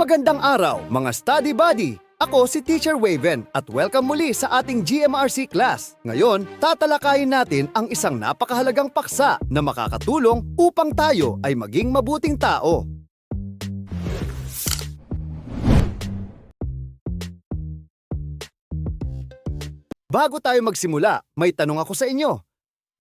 Magandang araw, mga study buddy! Ako si Teacher Waven at welcome muli sa ating GMRC class. Ngayon, tatalakayin natin ang isang napakahalagang paksa na makakatulong upang tayo ay maging mabuting tao. Bago tayo magsimula, may tanong ako sa inyo.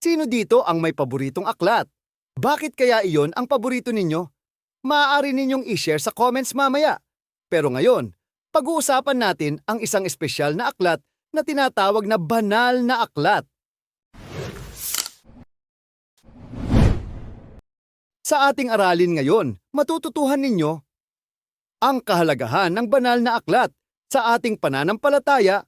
Sino dito ang may paboritong aklat? Bakit kaya iyon ang paborito ninyo? Maaari ninyong i-share sa comments mamaya. Pero ngayon, pag-uusapan natin ang isang espesyal na aklat na tinatawag na banal na aklat. Sa ating aralin ngayon, matututuhan ninyo ang kahalagahan ng banal na aklat sa ating pananampalataya,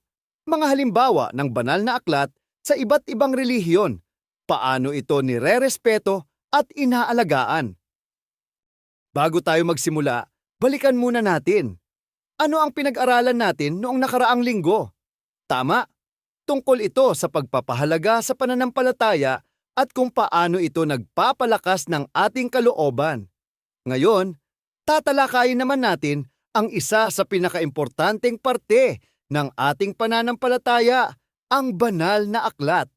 mga halimbawa ng banal na aklat sa iba't ibang relihiyon, paano ito nire-respeto at inaalagaan. Bago tayo magsimula, balikan muna natin. Ano ang pinag-aralan natin noong nakaraang linggo? Tama, tungkol ito sa pagpapahalaga sa pananampalataya at kung paano ito nagpapalakas ng ating kalooban. Ngayon, tatalakayin naman natin ang isa sa pinakaimportanteng parte ng ating pananampalataya, ang banal na aklat.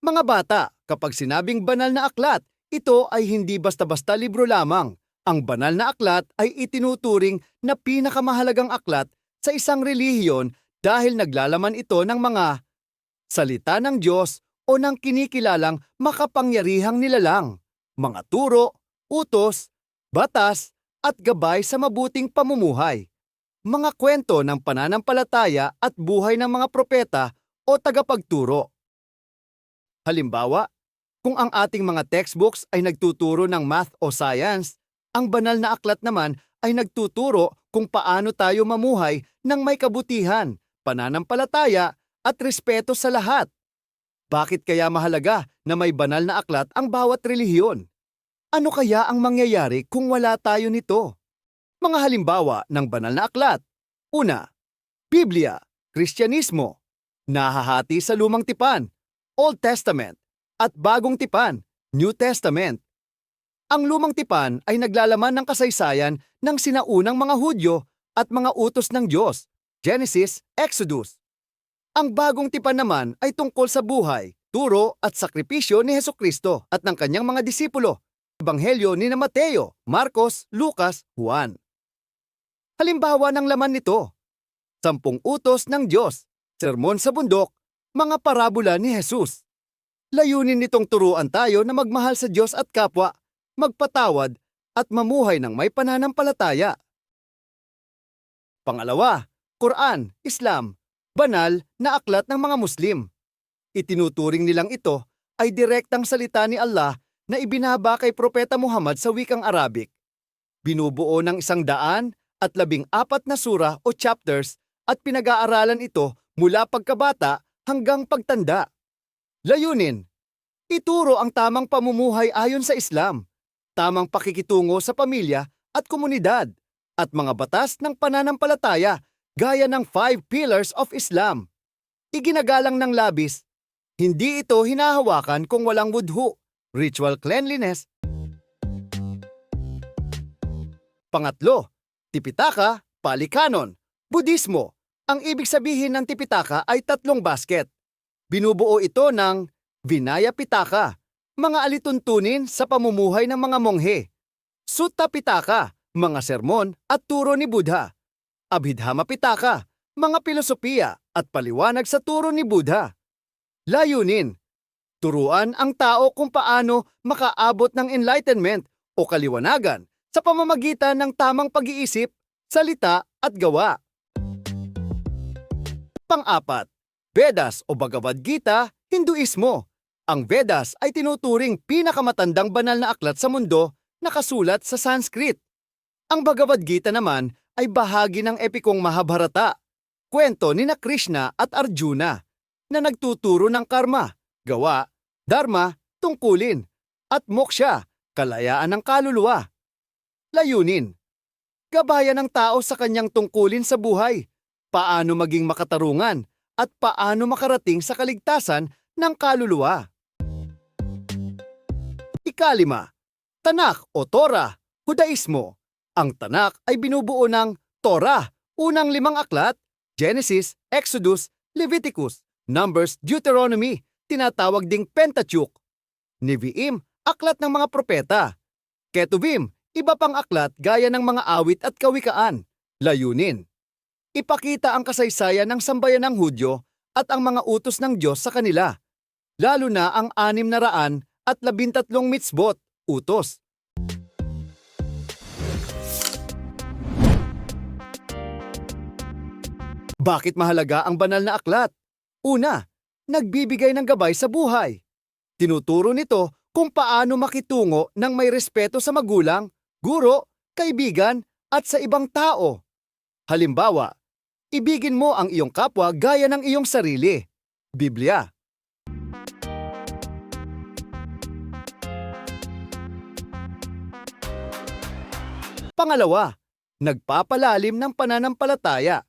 Mga bata, kapag sinabing banal na aklat, ito ay hindi basta-basta libro lamang. Ang banal na aklat ay itinuturing na pinakamahalagang aklat sa isang relihiyon dahil naglalaman ito ng mga salita ng Diyos o ng kinikilalang makapangyarihang nilalang, mga turo, utos, batas, at gabay sa mabuting pamumuhay. Mga kwento ng pananampalataya at buhay ng mga propeta o tagapagturo. Halimbawa, kung ang ating mga textbooks ay nagtuturo ng math o science, ang banal na aklat naman ay nagtuturo kung paano tayo mamuhay ng may kabutihan, pananampalataya at respeto sa lahat. Bakit kaya mahalaga na may banal na aklat ang bawat relihiyon? Ano kaya ang mangyayari kung wala tayo nito? Mga halimbawa ng banal na aklat. Una, Biblia, Kristyanismo, nahahati sa lumang tipan, Old Testament, at bagong tipan, New Testament. Ang lumang tipan ay naglalaman ng kasaysayan ng sinaunang mga Hudyo at mga utos ng Diyos, Genesis, Exodus. Ang bagong tipan naman ay tungkol sa buhay, turo at sakripisyo ni Heso Kristo at ng kanyang mga disipulo, Ebanghelyo ni Mateo, Marcos, Lucas, Juan. Halimbawa ng laman nito, Sampung utos ng Diyos, Sermon sa Bundok, mga parabola ni Jesus. Layunin nitong turuan tayo na magmahal sa Diyos at kapwa, magpatawad, at mamuhay ng may pananampalataya. Pangalawa, Quran, Islam, banal na aklat ng mga Muslim. Itinuturing nilang ito ay direktang salita ni Allah na ibinaba kay Propeta Muhammad sa wikang Arabic. Binubuo ng isang daan at labing apat na sura o chapters at pinag-aaralan ito mula pagkabata hanggang pagtanda. Layunin, ituro ang tamang pamumuhay ayon sa Islam, tamang pakikitungo sa pamilya at komunidad, at mga batas ng pananampalataya gaya ng Five Pillars of Islam. Iginagalang ng labis, hindi ito hinahawakan kung walang wudhu, ritual cleanliness. Pangatlo, Tipitaka, Palikanon, Budismo. Ang ibig sabihin ng Tipitaka ay tatlong basket. Binubuo ito ng Vinaya Pitaka, mga alituntunin sa pamumuhay ng mga monghe. Sutta Pitaka, mga sermon at turo ni Buddha. Abhidhama Pitaka, mga pilosopiya at paliwanag sa turo ni Buddha. Layunin, turuan ang tao kung paano makaabot ng enlightenment o kaliwanagan sa pamamagitan ng tamang pag-iisip, salita at gawa. Pang-apat, Vedas o Bhagavad Gita, Hinduismo. Ang Vedas ay tinuturing pinakamatandang banal na aklat sa mundo na kasulat sa Sanskrit. Ang Bhagavad Gita naman ay bahagi ng epikong Mahabharata, kwento ni na Krishna at Arjuna na nagtuturo ng karma, gawa, dharma, tungkulin, at moksha, kalayaan ng kaluluwa. Layunin, gabayan ng tao sa kanyang tungkulin sa buhay, paano maging makatarungan, at paano makarating sa kaligtasan ng kaluluwa. Ikalima, Tanak o Torah, Hudaismo. Ang Tanak ay binubuo ng Torah, unang limang aklat, Genesis, Exodus, Leviticus, Numbers, Deuteronomy, tinatawag ding Pentateuch. Nevi'im, aklat ng mga propeta. Ketuvim, iba pang aklat gaya ng mga awit at kawikaan. Layunin. Ipakita ang kasaysayan ng sambayan ng Hudyo at ang mga utos ng Diyos sa kanila. Lalo na ang anim na raan at labintatlong mitzvot, utos. Bakit mahalaga ang banal na aklat? Una, nagbibigay ng gabay sa buhay. Tinuturo nito kung paano makitungo ng may respeto sa magulang, guro, kaibigan, at sa ibang tao. Halimbawa, ibigin mo ang iyong kapwa gaya ng iyong sarili. Biblia. Pangalawa, nagpapalalim ng pananampalataya.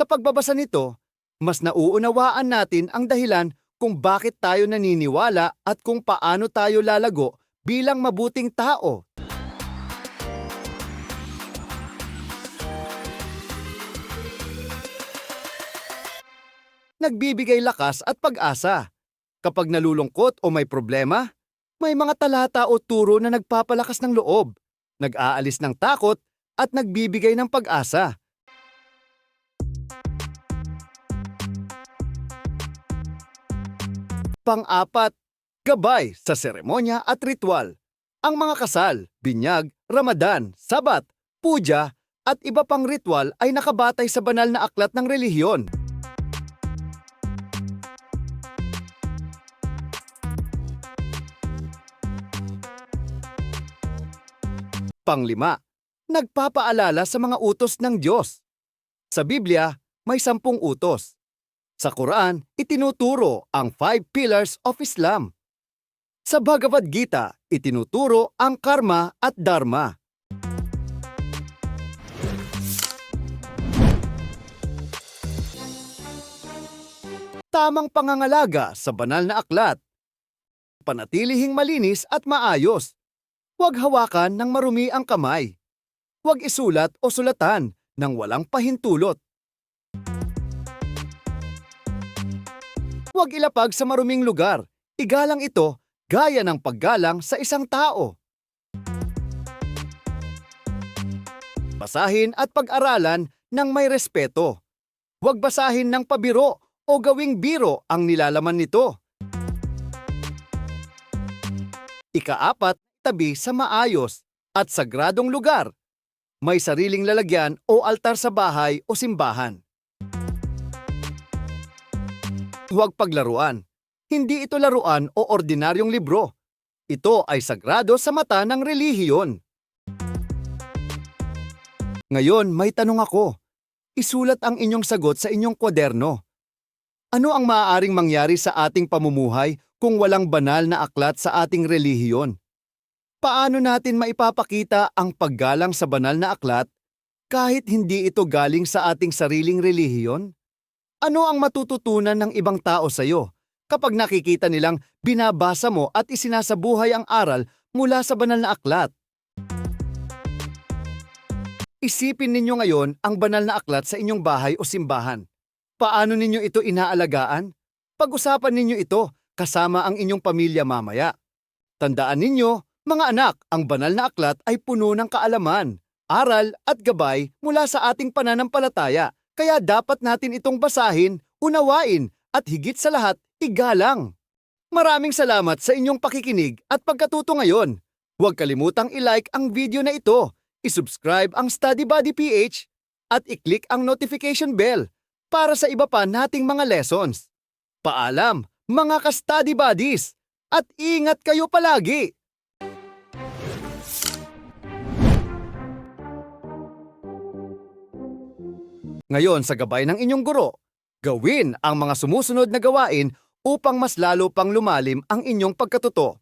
Sa pagbabasa nito, mas nauunawaan natin ang dahilan kung bakit tayo naniniwala at kung paano tayo lalago bilang mabuting tao. Nagbibigay lakas at pag-asa. Kapag nalulungkot o may problema, may mga talata o turo na nagpapalakas ng loob, nag-aalis ng takot at nagbibigay ng pag-asa. Pang-apat, gabay sa seremonya at ritual. Ang mga kasal, binyag, ramadan, sabat, puja, at iba pang ritual ay nakabatay sa banal na aklat ng relihiyon. Panglima, nagpapaalala sa mga utos ng Diyos. Sa Biblia, may sampung utos. Sa Quran, itinuturo ang five pillars of Islam. Sa Bhagavad Gita, itinuturo ang karma at dharma. Tamang pangangalaga sa banal na aklat. Panatilihing malinis at maayos. Huwag hawakan ng marumi ang kamay. Huwag isulat o sulatan ng walang pahintulot. Huwag ilapag sa maruming lugar. Igalang ito gaya ng paggalang sa isang tao. Basahin at pag-aralan ng may respeto. Huwag basahin ng pabiro o gawing biro ang nilalaman nito. Ikaapat, tabi sa maayos at sagradong lugar. May sariling lalagyan o altar sa bahay o simbahan. Huwag paglaruan. Hindi ito laruan o ordinaryong libro. Ito ay sagrado sa mata ng relihiyon. Ngayon, may tanong ako. Isulat ang inyong sagot sa inyong kwaderno. Ano ang maaaring mangyari sa ating pamumuhay kung walang banal na aklat sa ating relihiyon? Paano natin maipapakita ang paggalang sa banal na aklat kahit hindi ito galing sa ating sariling relihiyon? Ano ang matututunan ng ibang tao sa iyo kapag nakikita nilang binabasa mo at isinasabuhay ang aral mula sa banal na aklat? Isipin ninyo ngayon ang banal na aklat sa inyong bahay o simbahan. Paano ninyo ito inaalagaan? Pag-usapan ninyo ito kasama ang inyong pamilya mamaya. Tandaan ninyo, mga anak, ang banal na aklat ay puno ng kaalaman, aral at gabay mula sa ating pananampalataya. Kaya dapat natin itong basahin, unawain at higit sa lahat, igalang. Maraming salamat sa inyong pakikinig at pagkatuto ngayon. Huwag kalimutang i-like ang video na ito, isubscribe ang Study Buddy PH at i-click ang notification bell para sa iba pa nating mga lessons. Paalam, mga ka-study buddies! At ingat kayo palagi! Ngayon sa gabay ng inyong guro, gawin ang mga sumusunod na gawain upang mas lalo pang lumalim ang inyong pagkatuto.